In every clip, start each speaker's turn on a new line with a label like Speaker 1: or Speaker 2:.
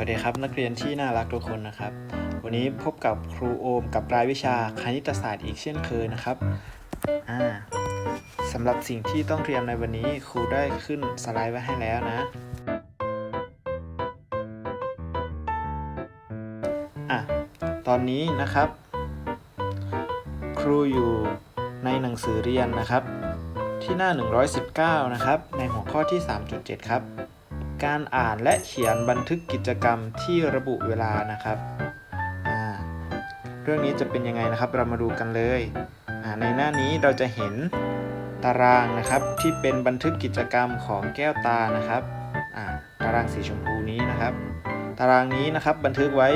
Speaker 1: วัสดีครับ นักเรียนที่น่ารักทุกคนนะครับ วันนี้พบกับครูโอมกับรายวิชาคณิตศาสตร์อีกเช่นเคยนะครับสำหรับสิ่งที่ต้องเรียนในวันนี้ครูได้ขึ้นสไลด์ไว้ให้แล้วนะอะตอนนี้นะครับ ครูอยู่ในหนังสือเรียนนะครับ ที่หน้า 119 นะครับ ในหัวข้อที่ 3.7 ครับ การอ่านและเขียนบันทึกกิจกรรมที่ระบุเวลานะครับเรื่องนี้จะเป็นยังไงนะครับเรามาดูกันเลยในหน้านี้เราจะเห็นตารางนะครับที่เป็นบันทึกกิจกรรมของแก้วตานะครับาตารางสีชมพูนี้นะครับ ตารางนี้นะครับบันทึกไว้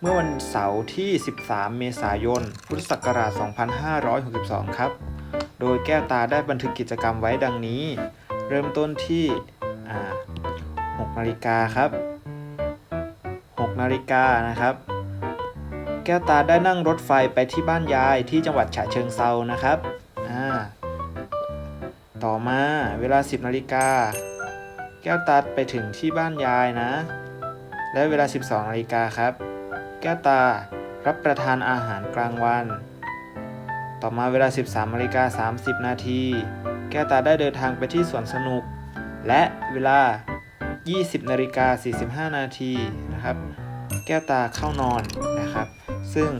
Speaker 1: เมื่อวันเสาร์ที่ 13 เมษายน พุทธศักราช 2562 ครับ โดยแก้วตาได้บันทึกกิจกรรมไว้ดังนี้ เริ่มต้นที่ นาฬิกาครับ6นาฬิกานะครับ แก้วตาได้นั่งรถไฟไปที่บ้านยายที่จังหวัดฉะเชิงเซานะครับอ่าต่อมาเวลา 10นาฬิกาแก้วตาไปถึงที่บ้านยายนะ และเวลา 12นาฬิกาครับ แก้วตารับประทานอาหารกลางวัน ต่อมาเวลา 13นาฬิกา30 นาที แก้วตาได้เดินทางไปที่สวนสนุก และเวลา 20นาฬิกา45 นาทีนะครับ แก้วตาเข้านอนนะครับ ซึ่ง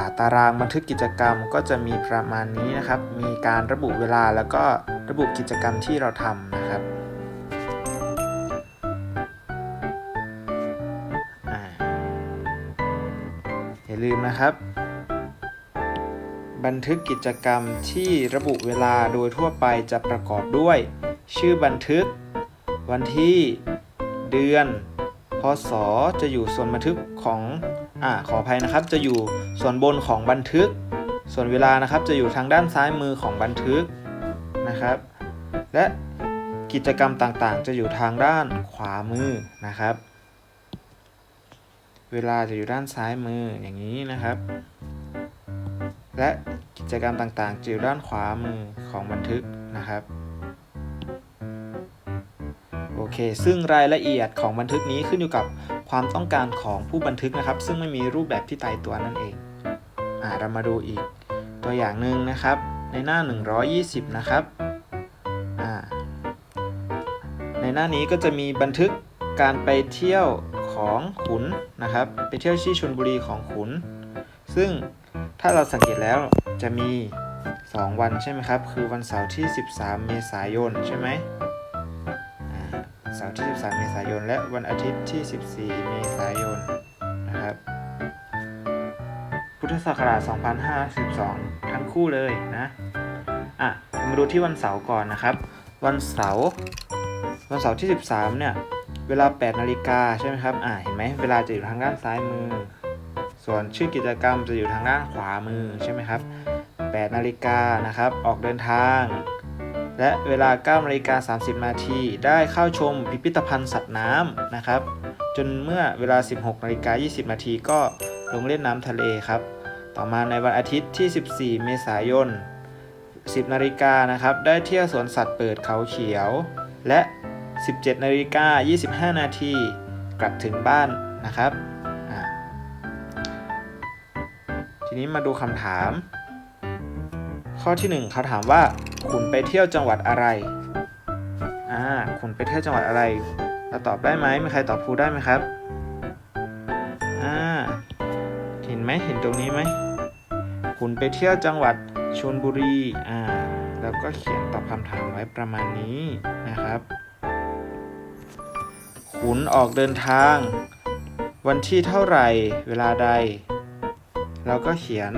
Speaker 1: าตารางบันทึกกิจกรรมก็จะมีประมาณนี้นะครับ มีการระบุเวลาแล้วก็ระบุกิจกรรมที่เราทำนะครับอย่าลืมนะครับ บันทึกกิจกรรมที่ระบุเวลาโดยทั่วไปจะประกอบด้วย ชื่อบันทึก วันที่เดือนพศจะอยู่ส่วนบันทึกของอ่าขออภัยนะครับ จะอยู่ส่วนบนของบันทึก ส่วนเวลานะครับจะอยู่ทางด้านซ้ายมือของบันทึกนะครับ และกิจกรรมต่างๆ จะอยู่ทางด้านขวามือนะครับ เวลาจะอยู่ด้านซ้ายมืออย่างนี้นะครับ และกิจกรรมต่างๆจะอยู่ด้านขวามือของบันทึกนะครับ เค ซึ่งรายละเอียดของบันทึกนี้ขึ้นอยู่กับความต้องการของผู้บันทึกนะครับ ซึ่งไม่มีรูปแบบที่ตายตัวนั่นเองอ่าเรามาดูอีก ตัวอย่างหนึ่งนะครับ ในหน้า 120 นะครับอ่าในหน้านี้ก็จะมีบันทึกการไปเที่ยวของขุนนะครับ ไปเที่ยวที่ชลบุรีของขุน ซึ่งถ้าเราสังเกตแล้วจะมี 2 วันใช่ไหมครับ คือวันเสาร์ที่ 13 เมษายนใช่ไหม เสาร์ที่ 13 เมษายน และวันอาทิตย์ที่ 14 เมษายนนะครับ พุทธศักราช 2512 ทั้งคู่เลยนะ อะ มาดูที่วันเสาร์ก่อนนะครับ วันเสาร์ วันเสาร์ที่ 13 เนี่ย เวลา 8 นาฬิกาใช่ไหมครับ อะ เห็นไหม เวลาจะอยู่ทางด้านซ้ายมือ ส่วนชื่อกิจกรรมจะอยู่ทางด้านขวามือใช่ไหมครับ 8 นาฬิกานะครับ ออกเดินทาง และเวลา9นาฬิกา30 นาที ได้เข้าชมพิพิธภัณฑ์สัตว์น้ำนะครับ จนเมื่อเวลา 16นาฬิกา20 นาทีก็ลงเล่นน้ำทะเลครับ ต่อมาในวันอาทิตย์ที่ 14 เมษายน 10 นาฬิกานะครับ ได้เที่ยวสวนสัตว์เปิดเขาเขียว และ 17นาฬิกา25 นาที กลับถึงบ้านนะครับ ทีนี้มาดูคำถาม ข้อที่ 1เขาถามว่า คุณไปเที่ยวจังหวัดอะไร อ่า คุณไปเที่ยวจังหวัดอะไร เราตอบได้ไหมมีใครตอบครูได้ไหมครับ อ่า เห็นไหมเห็นตรงนี้ไหม คุณไปเที่ยวจังหวัดชลบุรี อ่า แล้วก็เขียนตอบคำถามไว้ประมาณนี้นะครับขุนออกเดินทาง วันที่เท่าไหร่ เวลาใด เราก็เขียน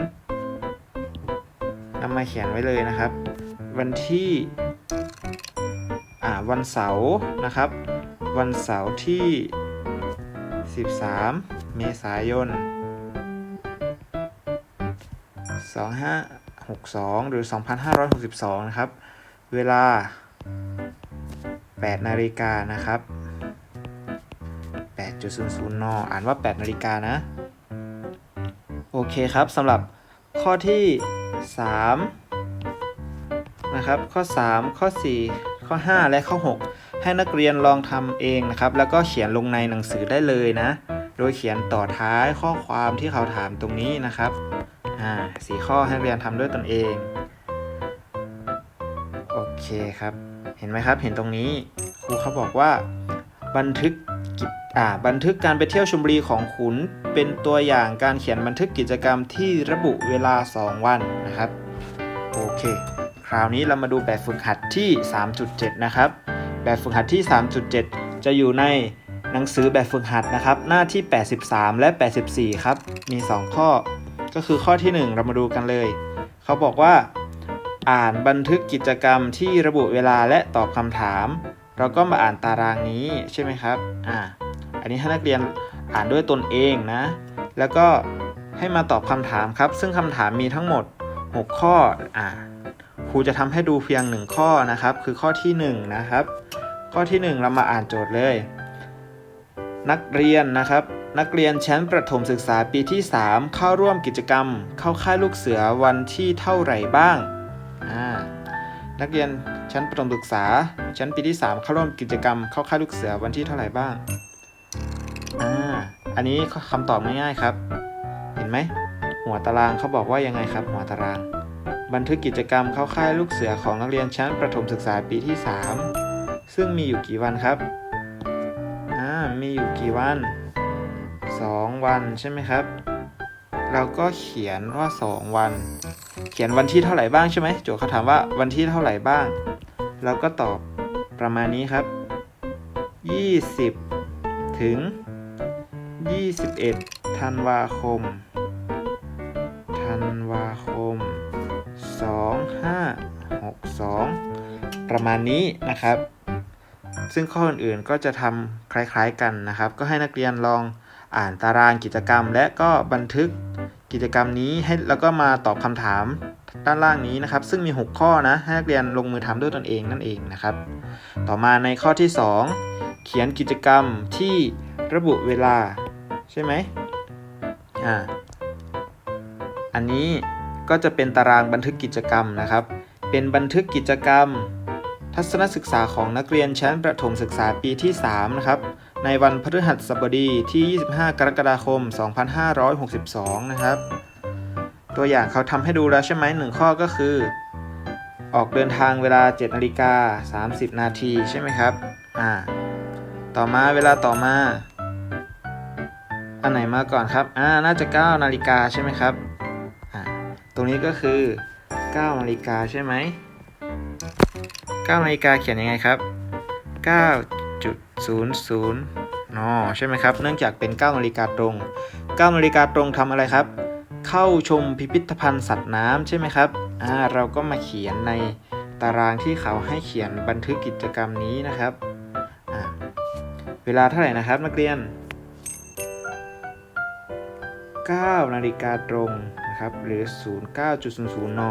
Speaker 1: นำมาเขียนไว้เลยนะครับ วันที่อาวันเสาร์นะครับ วันเสาร์ที่ 13 เมษายน 2562 หรือ 2562 นะครับ เวลา 8 นาฬิกานะครับ 8.00 น อ่านว่า 8 นาฬิกานะ โอเคครับสำหรับข้อที่ 3 นะครับ ข้อ 3 ข้อ 4 ข้อ 5 และข้อ 6 ให้นักเรียนลองทำเองนะครับ แล้วก็เขียนลงในหนังสือได้เลยนะ โดยเขียนต่อท้ายข้อความที่เขาถามตรงนี้นะครับอ่าสีข้อให้นักเรียนทำด้วยตนเอง โอเคครับ เห็นไหมครับ เห็นตรงนี้ครูเขาบอกว่าบันทึกกิจอ่าบันทึกการไปเที่ยวชลบุรีของขุนเป็นตัวอย่างการเขียนบันทึกกิจกรรมที่ระบุเวลา 2 วันนะครับ โอเค คราวนี้เรามาดูแบบฝึกหัดที่ 3.7 นะครับ แบบฝึกหัดที่ 3.7 จะอยู่ในหนังสือแบบฝึกหัดนะครับ หน้าที่ 83 และ 84 ครับ มี 2 ข้อ ก็คือข้อที่ 1 เรามาดูกันเลย เขาบอกว่า อ่านบันทึกกิจกรรมที่ระบุเวลาและตอบคำถาม เราก็มาอ่านตารางนี้ใช่ไหมครับ อ่า อันนี้ให้นักเรียนอ่านด้วยตนเองนะ แล้วก็ให้มาตอบคำถามครับ ซึ่งคำถามมีทั้งหมด 6 ข้อ อ่า ครูจะทำให้ดูเพียง 1 ข้อนะครับ คือข้อที่ 1 นะครับ ข้อที่ 1 เรามาอ่านโจทย์เลย นักเรียนนะครับ นักเรียนชั้นประถมศึกษาปีที่ 3 เข้าร่วมกิจกรรม เข้าค่ายลูกเสือวันที่เท่าไหร่บ้างอ่านักเรียนชั้นประถมศึกษา ชั้นปีที่ 3 เข้าร่วมกิจกรรม เข้าค่ายลูกเสือวันที่เท่าไหร่บ้างอ่าอันนี้คำตอบง่ายๆครับ เห็นไหมหัวตารางเขาบอกว่ายังไงครับ หัวตาราง บันทึกกิจกรรมเข้าค่ายลูกเสือของนักเรียนชั้นประถมศึกษาปีที่ 3 ซึ่งมีอยู่กี่วันครับ อ่า มีอยู่กี่วัน 2 วันใช่ไหมครับ เราก็เขียนว่า 2 วัน เขียนวันที่เท่าไหร่บ้างใช่ไหมโจทย์เขาถามว่าวันที่เท่าไหร่บ้าง เราก็ตอบประมาณนี้ครับ 20 ถึง 21 ธันวาคม ประมาณนี้นะครับ ซึ่งข้ออื่นๆก็จะทำคล้ายๆกันนะครับ ก็ให้นักเรียนลองอ่านตารางกิจกรรม และก็บันทึกกิจกรรมนี้ให้แล้วก็มาตอบคำถามด้านล่างนี้นะครับ ซึ่งมี 6 ข้อนะให้นักเรียนลงมือทำด้วยตนเองนั่นเองนะครับ ต่อมาในข้อที่ 2 เขียนกิจกรรมที่ระบุเวลาใช่ไหมอ่าอันนี้ก็จะเป็นตารางบันทึกกิจกรรมนะครับ เป็นบันทึกกิจกรรม ทัศนศึกษาของนักเรียนชั้นประถมศึกษาปีที่ 3 นะครับ ในวันพฤหัสบดีที่ 25 กรกฎาคม 2562 นะครับ ตัวอย่างเขาทำให้ดูแล้วใช่ไหมหนึ่งข้อก็คือ ออกเดินทางเวลา 7นาฬิกา30 นาทีใช่ไหมครับ อ่า ต่อมาเวลาต่อมา อันไหนมาก่อนครับ อ่า น่าจะ 9 นาฬิกาใช่ไหมครับ อ่า ตรงนี้ก็คือ 9 นาฬิกาใช่ไหม 9นาฬิกาเขียนยังไงครับ 9.00นอใช่ไหมครับ เนื่องจากเป็น 9นาฬิกาตรง 9นาฬิกาตรงทำอะไรครับ เข้าชมพิพิธภัณฑ์สัตว์น้ำใช่ไหมครับอ่าเราก็มาเขียนในตารางที่เขาให้เขียนบันทึกกิจกรรมนี้นะครับอ่าเวลาเท่าไหร่นะครับนักเรียน 9นาฬิกาตรงนะครับหรือ 09.00น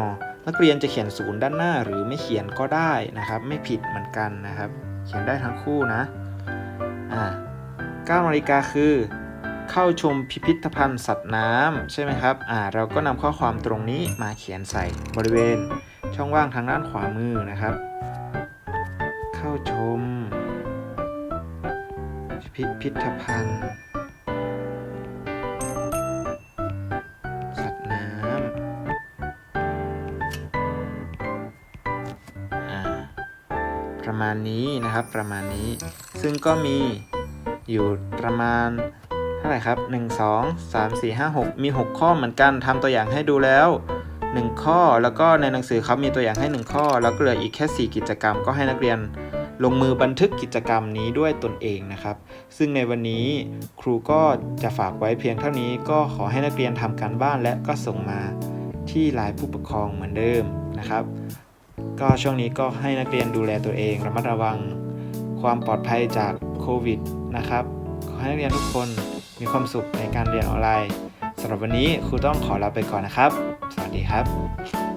Speaker 1: นักเรียนจะเขียนศูนย์ด้านหน้าหรือไม่เขียนก็ได้นะครับ ไม่ผิดเหมือนกันนะครับ เขียนได้ทั้งคู่นะอ่า9นาฬิกาคือ เข้าชมพิพิธภัณฑ์สัตว์น้ำใช่ไหมครับอ่าเราก็นำข้อความตรงนี้มาเขียนใส่บริเวณช่องว่างทางด้านขวามือนะครับ เข้าชม พิพิธภัณฑ์ มาณนี้นะครับ ประมาณนี้ ซึ่งก็มีอยู่ประมาณเท่าไหร่ครับ 1 2 3 4 5 6 มี 6 ข้อเหมือนกันทำตัวอย่างให้ดูแล้ว 1 ข้อแล้วก็ในหนังสือเขามีตัวอย่างให้ 1 ข้อ แล้วก็เหลืออีกแค่ 4 กิจกรรม ก็ให้นักเรียนลงมือบันทึกกิจกรรมนี้ด้วยตนเองนะครับ ซึ่งในวันนี้ครูก็จะฝากไว้เพียงเท่านี้ก็ขอให้นักเรียนทำการบ้านและก็ส่งมาที่ไลน์ผู้ปกครองเหมือนเดิมนะครับ ก็ช่วงนี้ก็ให้นักเรียนดูแลตัวเองระมัดระวังความปลอดภัยจากโควิดนะครับ ขอให้นักเรียนทุกคนมีความสุขในการเรียนออนไลน์สำหรับวันนี้ครูต้องขอลาไปก่อนนะครับ สวัสดีครับ